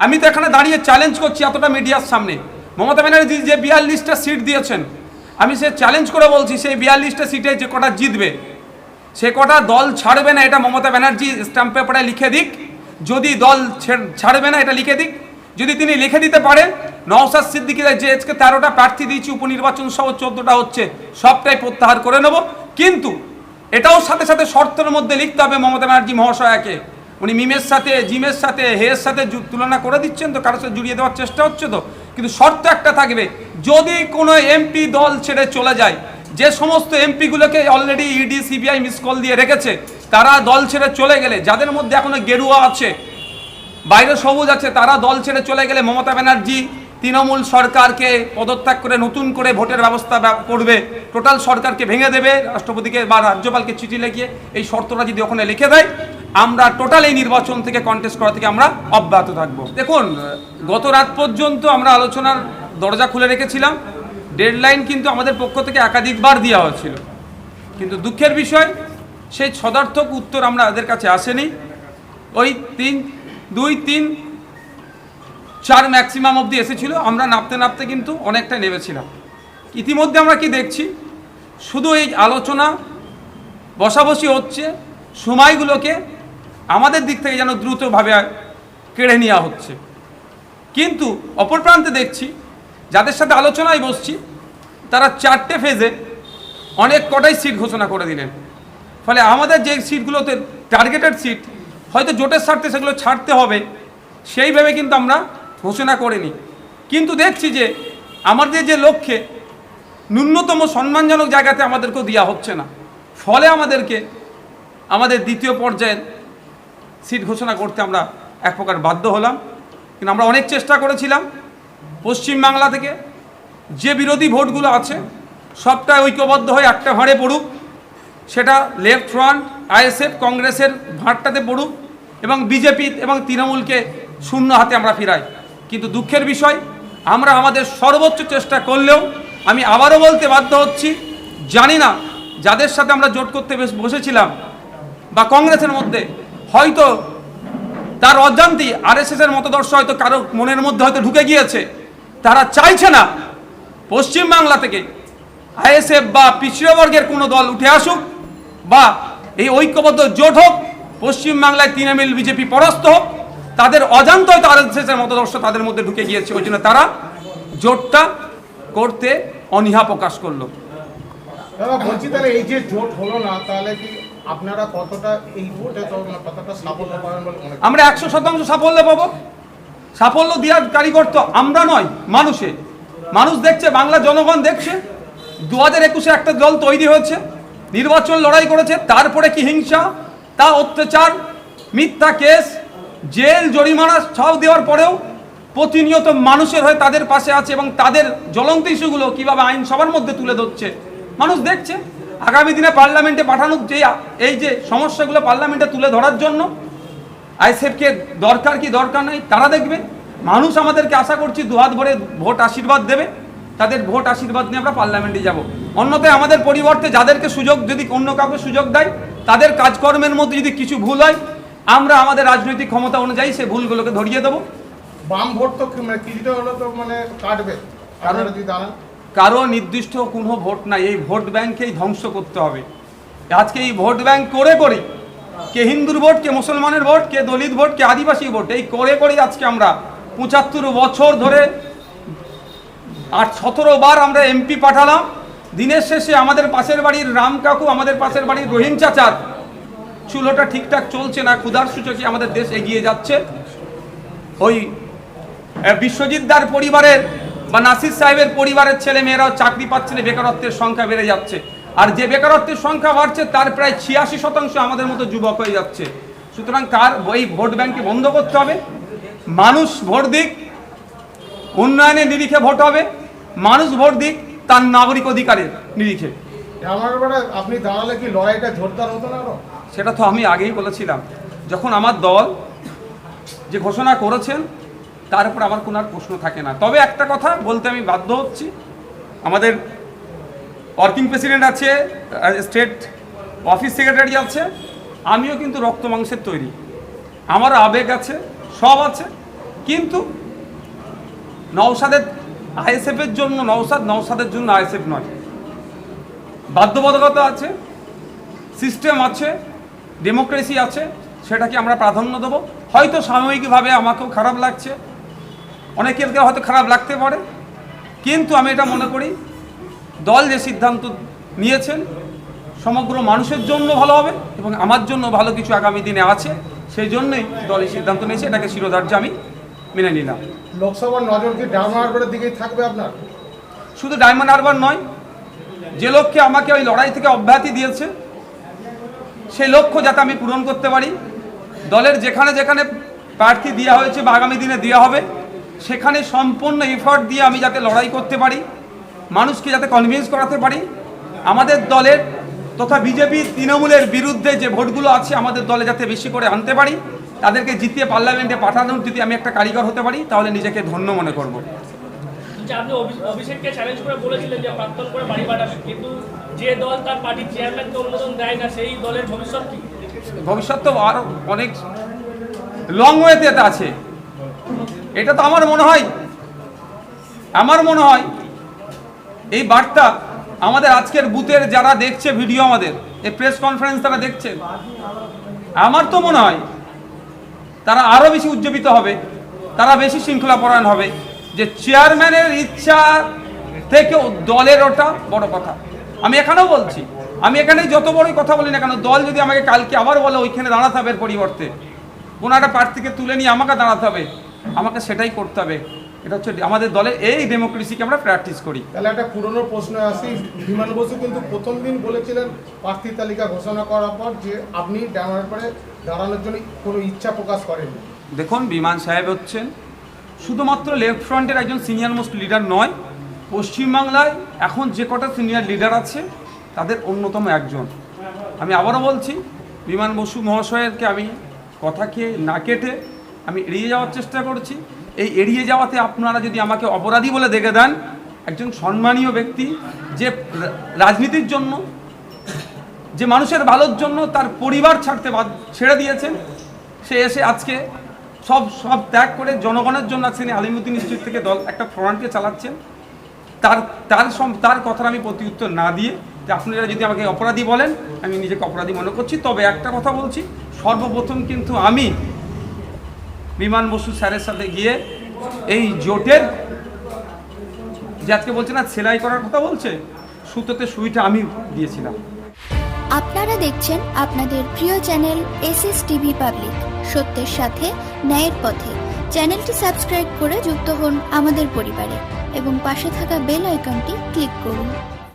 আমি তো এখানে দাঁড়িয়ে চ্যালেঞ্জ করছি এতটা মিডিয়ার সামনে। মমতা ব্যানার্জি যে বিয়াল্লিশটা সিট দিয়েছেন, আমি সে চ্যালেঞ্জ করে বলছি সেই বিয়াল্লিশটা সিটে যে কটা জিতবে, সে কটা দল ছাড়বে না এটা মমতা ব্যানার্জি স্ট্যাম্প পেপারে লিখে দিক। যদি দল ছেড়- ছাড়বে না এটা লিখে দিক। যদি তিনি লিখে দিতে পারেন নওসাদ সিদ্দিকিরা যে আজকে তেরোটা প্রার্থী দিয়েছি, উপনির্বাচন সহ চোদ্দটা হচ্ছে, সবটাই প্রত্যাহার করে নেব। কিন্তু এটাও সাথে সাথে শর্তের মধ্যে লিখতে হবে মমতা ব্যানার্জি মহাশয়াকে। উনি মিমের সাথে, জিমের সাথে, হেয়ের সাথে তুলনা করে দিচ্ছেন তো, কারোর সাথে জুড়িয়ে দেওয়ার চেষ্টা হচ্ছে তো। কিন্তু শর্ত একটা থাকবে, যদি কোনো এমপি দল ছেড়ে চলে যায়, যে সমস্ত এমপিগুলোকে already ED CBI miss call দিয়ে রেখেছে, তারা দল ছেড়ে চলে গেলে, যাদের মধ্যে এখনও গেরুয়া আছে, বাইরে সবুজ আছে, তারা দল ছেড়ে চলে গেলে মমতা ব্যানার্জি, তৃণমূল সরকারকে পদত্যাগ করে, নতুন করে ভোটের ব্যবস্থা করবে, টোটাল সরকারকে ভেঙে দেবে, রাষ্ট্রপতিকে বা রাজ্যপালকে চিঠি লিখিয়ে, এই শর্তটা যদি ওখানে লিখে দেয় আমরা টোটাল এই নির্বাচন থেকে কন্টেস্ট করা থেকে আমরা অব্যাহত থাকব। দেখুন গত রাত পর্যন্ত আমরা আলোচনার দরজা খুলে রেখেছিলাম। ডেডলাইন কিন্তু আমাদের পক্ষ থেকে একাধিকবার দেওয়া হয়েছিল। কিন্তু দুঃখের বিষয়, সেই সদার্থক উত্তর আমরা এদের কাছে আসেনি। ওই তিন, দুই, তিন, চার ম্যাক্সিমাম অবধি এসেছিল। আমরা নাপতে নাপতে কিন্তু অনেকটা নেমেছিলাম। ইতিমধ্যে আমরা কি দেখছি? শুধু এই আলোচনা বসাবসি হচ্ছে, সময়গুলোকে আমাদের দিক থেকে যেন দ্রুতভাবে কেড়ে নেওয়া হচ্ছে। কিন্তু অপর প্রান্তে দেখছি, যাদের সাথে আলোচনায় বসছি, তারা চারটে ফেজে অনেক কটাই সিট ঘোষণা করে দিলেন। ফলে আমাদের যে সিটগুলোতে টার্গেটেড সিট হয়তো জোটের স্বার্থে সেগুলো ছাড়তে হবে সেইভাবে কিন্তু আমরা ঘোষণা করিনি। কিন্তু দেখছি যে আমাদের যে লক্ষ্যে ন্যূনতম সম্মানজনক জায়গাতে আমাদেরকেও দেওয়া হচ্ছে না। ফলে আমাদেরকে আমাদের দ্বিতীয় পর্যায়ের সিট ঘোষণা করতে আমরা এক প্রকার বাধ্য হলাম। কিন্তু আমরা অনেক চেষ্টা করেছিলাম পশ্চিমবাংলা থেকে। যে বিরোধী ভোটগুলো আছে, সবটা ঐক্যবদ্ধ হয়ে একটা ভাঁড়ে পড়ুক। সেটা লেফট ফ্রন্ট আইএসএফ কংগ্রেসের ভাঁড়টাতে পড়ুক এবং বিজেপি এবং তৃণমূলকে শূন্য হাতে আমরা ফিরাই। কিন্তু দুঃখের বিষয়, আমরা আমাদের সর্বোচ্চ চেষ্টা করলেও আমি আবারও বলতে বাধ্য হচ্ছি, জানি না যাদের সাথে আমরা জোট করতে বসেছিলাম বা কংগ্রেসের মধ্যে হয়তো তার আরএসএস এর মতদর্শ হয়তো কারও মনের মধ্যে হয়তো ঢুকে গিয়েছে। তারা চাইছে না পশ্চিমবাংলা থেকে আইএসএফ বা পিছিয়ে বর্গের কোনো দল উঠে আসুক বা এই ঐক্যবদ্ধ জোট হোক পশ্চিমবাংলায় তৃণমূল বিজেপি পরাস্ত হোক, তাদের অজান্ত হয়তো এর মতদর্শ তাদের মধ্যে ঢুকে গিয়েছে। ওই জন্য তারা জোটটা করতে অনীহা প্রকাশ করল। বলছি তাহলে এই যে জোট হলো না, তাহলে কি আপনারা কতটা এই ভোটে কতটা সাফল্য পাবেন বলে মনে আমরা একশো শতাংশ সাফল্য পাবো। সাফল্য দেওয়ার কারিগর তো আমরা নয়, মানুষে। মানুষ দেখছে, বাংলা জনগণ দেখছে। দু হাজার একুশে একটা দল তৈরি হয়েছে, নির্বাচন লড়াই করেছে, তারপরে কি হিংসা, তা অত্যাচার, মিথ্যা কেস, জেল, জরিমানা সব দেওয়ার পরেও প্রতিনিয়ত মানুষের হয়ে তাদের পাশে আছে এবং তাদের জ্বলন্ত ইস্যুগুলো কীভাবে আইনসভার মধ্যে তুলে ধরছে, মানুষ দেখছে। আগামী দিনে পার্লামেন্টে পাঠানোর যে এই যে সমস্যাগুলো পার্লামেন্টে তুলে ধরার জন্য আইসেফকে দরকার কি দরকার নেই তারা দেখবে। মানুষ আমাদেরকে আশা করছি দুহাত ভরে ভোট আশীর্বাদ দেবে। তাদের ভোট আশীর্বাদ নিয়ে আমরা পার্লামেন্টে যাব। অন্যথায় আমাদের পরিবর্তে যাদেরকে সুযোগ যদি অন্য কাউকে সুযোগ দেয় তাদের কাজকর্মের মধ্যে যদি কিছু ভুল হয় আমরা আমাদের রাজনৈতিক ক্ষমতা অনুযায়ী সেই ভুলগুলোকে ধরিয়ে দেবো। বাম ভোট তো মানে কিছুটা হলো তো মানে কাটবে। আপনারা যদি দাঁড়ান। কারও নির্দিষ্ট কোনো ভোট নাই, এই ভোট ব্যাংকেই ধ্বংস করতে হবে। আজকে এই ভোট ব্যাংক করে করে কে হিন্দুর ভোট, কে মুসলমানের ভোট, কে দলিত ভোট, কে আদিবাসী ভোট, এই করে করেই আজকে আমরা পঁচাত্তর বছর ধরে আর সতেরো বার আমরা এমপি পাঠালাম। দিনের শেষে আমাদের পাশের বাড়ির রাম কাকু, আমাদের পাশের বাড়ির রহিম চাচার চুলোটা ঠিকঠাক চলছে না, ক্ষুধার সূচকে আমাদের দেশ এগিয়ে যাচ্ছে। ওই বিশ্বজিৎ দার পরিবারের বা নাসির সাহেবের পরিবারের ছেলে মেয়েরাও চাকরি পাচ্ছে না বেকারত্বের সংখ্যা বেড়ে যাচ্ছে। আর যে বেকারত্বের সংখ্যা বাড়ছে তার প্রায় ছিয়াশি শতাংশ আমাদের মতো যুবক হয়ে যাচ্ছে। সুতরাং কার এই ভোট ব্যাংকে বন্ধ করতে হবে? মানুষ ভোট দিক উন্নয়নের নিরিখে ভোট হবে। মানুষ ভোট দিক তার নাগরিক অধিকারের নিরিখে। আপনি দাঁড়ালে কি লড়াইটা জোরদার হতো না সেটা তো আমি আগেই বলেছিলাম। যখন আমার দল যে ঘোষণা করেছেন তার উপর আমার কোনো আর প্রশ্ন থাকে না। তবে একটা কথা বলতে আমি বাধ্য হচ্ছি। আমাদের ওয়ার্কিং প্রেসিডেন্ট আছে স্টেট অফিস সেক্রেটারি আছে, আমিও কিন্তু রক্ত মাংসের তৈরি। আমার আবেগ আছে, সব আছে। কিন্তু নওসাদের আইএসএফের জন্য নওসাদ নওসাদের জন্য আইএসএফ নয়। বাধ্যবাধকতা আছে সিস্টেম আছে ডেমোক্রেসি আছে, সেটাকে আমরা প্রাধান্য দেবো। হয়তো সাময়িকভাবে আমাকেও খারাপ লাগছে অনেকের হয়তো খারাপ লাগতে পারে। কিন্তু আমি এটা মনে করি দল যে সিদ্ধান্ত নিয়েছেন সমগ্র মানুষের জন্য ভালো হবে এবং আমার জন্য ভালো কিছু আগামী দিনে আছে সেই জন্যই দল এই সিদ্ধান্ত নিয়েছে এটাকে শিরোধার্য আমি মেনে নিলাম। লোকসভার নজর কি হারবারের দিকেই থাকবে আপনার? শুধু ডায়মন্ড হারবার নয় যে লক্ষ্যে আমাকে ওই লড়াই থেকে অব্যাহতি দিয়েছে সেই লক্ষ্য যাতে আমি পূরণ করতে পারি। দলের যেখানে যেখানে প্রার্থী দেওয়া হয়েছে বা আগামী দিনে দেওয়া হবে সেখানে সম্পূর্ণ এফর্ট দিয়ে আমি যাতে লড়াই করতে পারি মানুষকে যাতে কনভিন্স করাতে পারি আমাদের দলের তথা বিজেপি তৃণমূলের বিরুদ্ধে যে ভোটগুলো আছে আমাদের দলে যাতে বেশি করে আনতে পারি তাদেরকে জিতিয়ে পার্লামেন্টে পাঠানোর যদি আমি একটা কারিগর হতে পারি তাহলে নিজেকে ধন্য মনে করব। আপনি অভিষেককে চ্যালেঞ্জ করে বলেছিলেন যে প্রাক্তন করে বাড়ি পাঠাবে কিন্তু যে দল তার পার্টির চেয়ারম্যানকে অনুমোদন দেয় না সেই দলের ভবিষ্যৎ কি? ভবিষ্যৎ তো আরও অনেক লং ওয়েতে আছে। এটা তো আমার মনে হয়। আমার মনে হয় এই বার্তা আমাদের আজকের বুথের যারা দেখছে ভিডিও আমাদের, এই প্রেস কনফারেন্স তারা দেখছে, আমার তো মনে হয় তারা আরও বেশি উজ্জীবিত হবে, তারা বেশি শৃঙ্খলাপরায়ণ হবে যে চেয়ারম্যানের ইচ্ছা থেকে দলের ওটা বড় কথা। আমি এখানেও বলছি, আমি এখানে যত বড়ই কথা বলি না কেন, দল যদি আমাকে কালকে আবার বলে ওইখানে দাঁড়াতে হবে পরিবর্তে, কোনো একটা প্রার্থীকে তুলে নিয়ে আমাকে দাঁড়াতে হবে আমাকে সেটাই করতে হবে। এটা হচ্ছে আমাদের দলের এই ডেমোক্রেসিকে আমরা প্র্যাকটিস করি। তাহলে একটা পুরনো প্রশ্ন আসি। বিমান বসু কিন্তু প্রথম দিন বলেছিলেন প্রার্থী তালিকা ঘোষণা করার পর যে আপনি ডাউন হারবারে দাঁড়ানোর জন্য কোনো ইচ্ছা প্রকাশ করেননি। দেখুন বিমান সাহেব হচ্ছেন শুধুমাত্র লেফট ফ্রন্টের একজন সিনিয়র মোস্ট লিডার নয় পশ্চিমবাংলায় এখন যে কটা সিনিয়র লিডার আছে তাদের অন্যতম একজন। আমি আবারও বলছি বিমান বসু মহাশয়েরকে আমি কথাকে না কেটে আমি এড়িয়ে যাওয়ার চেষ্টা করছি। এই এড়িয়ে যাওয়াতে আপনারা যদি আমাকে অপরাধী বলে দেখে দেন, একজন সম্মানীয় ব্যক্তি যে রাজনীতির জন্য, যে মানুষের ভালোর জন্য তার পরিবার ছাড়তে ছেড়ে দিয়েছেন, সে এসে আজকে সব সব ত্যাগ করে জনগণের জন্য আজকে তিনি আলিমুদ্দিন স্ট্রিট থেকে দল, একটা ফ্রন্টকে চালাচ্ছেন। তার তার তার কথার আমি প্রতি উত্তর না দিয়ে যে আপনারা যদি আমাকে অপরাধী বলেন, আমি নিজেকে অপরাধী মনে করছি। তবে একটা কথা বলছি, সর্বপ্রথম কিন্তু আমি বিমান বসু স্যারের সাথে গিয়ে এই জোটের যে আজকে বলছে না, সেলাই করার কথা বলছে, সুতোতে সুইটা আমি দিয়েছিলাম। আপনারা দেখছেন আপনাদের প্রিয় channel S S TV public, সত্যের সাথে, ন্যায়ের পথে। চ্যানেলটি সাবস্ক্রাইব করে যুক্ত হন আমাদের পরিবারে এবং পাশে থাকা বেল আইকনটি ক্লিক করুন।